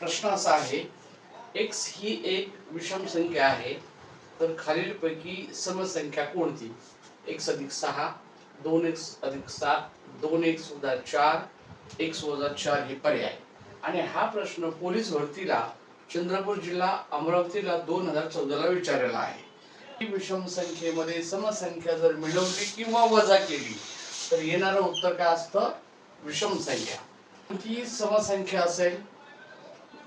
प्रश्न असा आहे एक्स ही एक विषम संख्या आहे तर खालीलपैकी समसंख्या कोणती? एक्स अधिक सहा दोन एक्स अधिक सात दोन एक्स वजा चार एक्स वजा चार हे पर्याय. आणि हा प्रश्न पोलीस भरतीला चंद्रपूर जिल्हा अमरावतीला दोन हजार चौदाला विचारलेला आहे. ही विषम संख्येमध्ये समसंख्या जर मिळवली किंवा वजा केली तर येणारं उत्तर काय असतं? विषम संख्या. ती समसंख्या असेल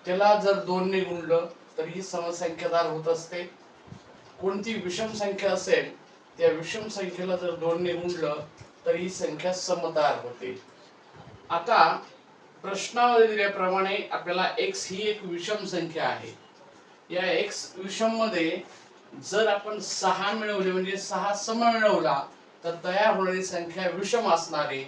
त्याला जर दोनने गुणलं तर ही समसंख्यादार होत असते. कोणती विषम संख्या असेल त्या विषम संख्येला जर दोनने गुणलं तर ही संख्या समतार होते. आता प्रश्नामध्ये दिल्याप्रमाणे आपल्याला एक्स ही एक विषम संख्या आहे. या एक्स विषममध्ये जर आपण सहा मिळवले म्हणजे सहा सम मिळवला तर तयार होणारी संख्या विषम असणारी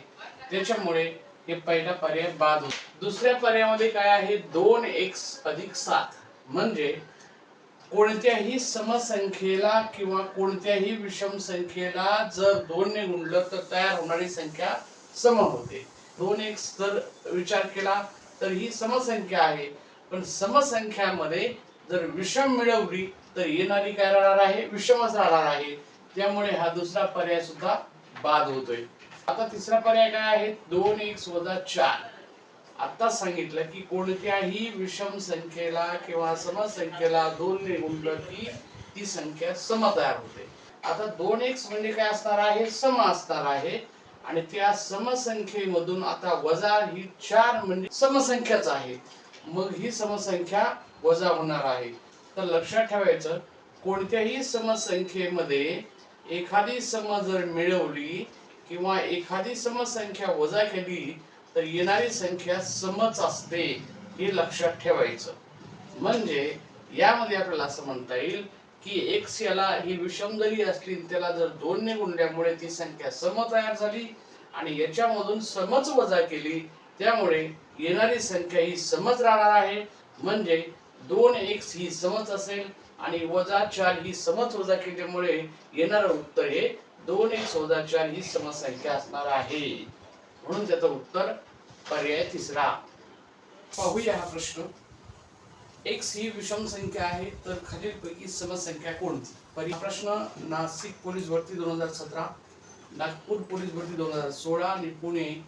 त्याच्यामुळे हे पहिला पर्याय बाद होतो. दुसऱ्या पर्यायामध्ये काय आहे? दोन एक्स अधिक सात. म्हणजे कोणत्याही समसंख्येला किंवा कोणत्याही विषम संख्येला जर दोनने गुणलं तर तयार होणारी संख्या सम होते. दोन एक्स जर विचार केला तर ही समसंख्या आहे. पण समसंख्यामध्ये जर विषम मिळवली तर येणारी काय राहणार आहे? विषमच राहणार आहे. त्यामुळे हा दुसरा पर्याय सुद्धा बाद होतोय. आता तिसरा पर्याय काय आहे? दोन एक वजा चार. आता सांगितलं की कोणत्याही विषम संख्येला किंवा समसंख्येला दोन ने गुणलं की ती संख्या सम तयार होते. आता दोन एक्स म्हणजे काय असणार आहे? सम असणार आहे. आणि त्या समसंख्येमधून आता वजा ही चार म्हणजे समसंख्याच आहे. मग ही समसंख्या वजा होणार आहे. तर लक्षात ठेवायचं कोणत्याही समसंख्येमध्ये एखादी सम जर मिळवली किंवा एखादी समसंख्या वजा केली तर येणारी संख्या समच असते हे लक्षात ठेवायचं. म्हणजे यामध्ये आपल्याला असं म्हणता येईल की एक्स याला ही विषम जरी असली त्याला जर दोनने गुणल्यामुळे ती संख्या सम तयार झाली आणि याच्यामधून समच वजा केली त्यामुळे येणारी संख्या ही समच राहणार आहे. म्हणजे दोन एक्स ही समच असेल आणि वजा चार ही समच वजा केल्यामुळे येणारं उत्तर हे दोन एक वजा चार ही समसंख्या असणार आहे. म्हणून त्याचं उत्तर पर्याय तिसरा. पाहूया हा प्रश्न. एक्स ही विषम संख्या आहे तर खालीलपैकी समसंख्या कोणती? परि प्रश्न नाशिक पोलीस भरती दोन हजार सतरा नागपूर पोलीस भरती दोन हजार सोळा आणि पुणे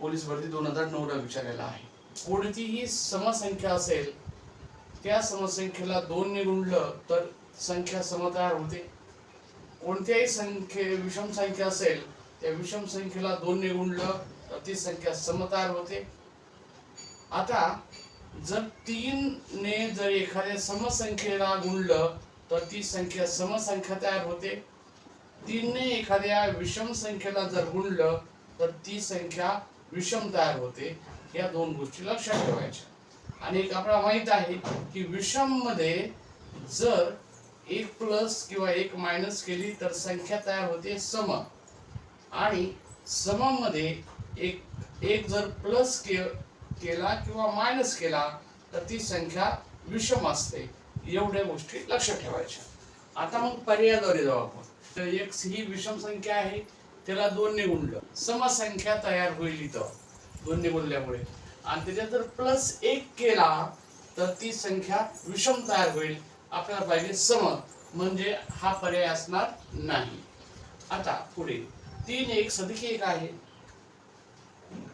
पोलीस भरती दोन हजार नऊला विचारलेला आहे. कोणतीही समसंख्या असेल त्या समसंख्येला दोन ने गुणलं तर संख्या सम तयार होते. कोणत्याही संख्ये विषम संख्या असेल त्या विषम संख्येला दोन गुणलं तर ती संख्या सम तयार होते. आता जर तीन ने जर एखाद्या समसंख्येला गुणलं तर ती संख्या समसंख्या तयार होते. तीनने एखाद्या विषम संख्येला जर गुणलं तर ती संख्या विषम तयार होते. या दोन गोष्टी लक्षात ठेवायच्या. आणि एक आपल्याला माहीत आहे की विषममध्ये जर एक प्लस किंवा एक मायनस केली तर संख्या तयार होते सम. आणि सममध्ये एक एक जर प्लस के केला किंवा मायनस केला तर ती संख्या विषम असते. एवढ्या गोष्टी लक्षात ठेवायच्या. आता मग पर्यायाद्वारे जाऊ आपण. तर एक्स ही विषम संख्या आहे त्याला दोनने गुणलं. समसंख्या तयार होईल इथं दोनने गुणल्यामुळे आणि त्याच्यात जर प्लस एक केला तर ती संख्या विषम तयार होईल. आपल्याला पाहिजे सम म्हणजे हा पर्याय असणार नाही. आता पुढे तीन एक सदिक एक आहे.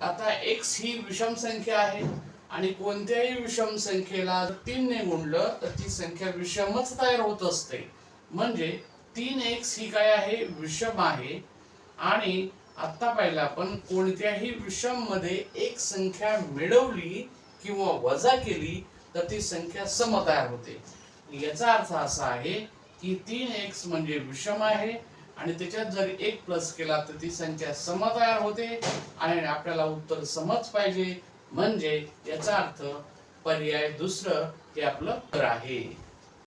आता एक्स ही विषम संख्या आहे आणि कोणत्याही विषम संख्येला तीनने गुणलं तर ती संख्या विषमच तयार होत असते. म्हणजे तीन एक्स ही काय आहे? विषम आहे. आणि आत्ता पाहिलं आपण कोणत्याही विषममध्ये एक संख्या मिळवली किंवा वजा केली तर ती संख्या सम तयार होते. याचा अर्थ असा आहे की तीन एक्स म्हणजे विषम आहे आणि त्याच्यात जर एक प्लस केला तर ती संख्या सम तयार होते आणि आपल्याला उत्तर समच पाहिजे. म्हणजे याचा अर्थ पर्याय दुसरं हे आपलं उत्तर आहे.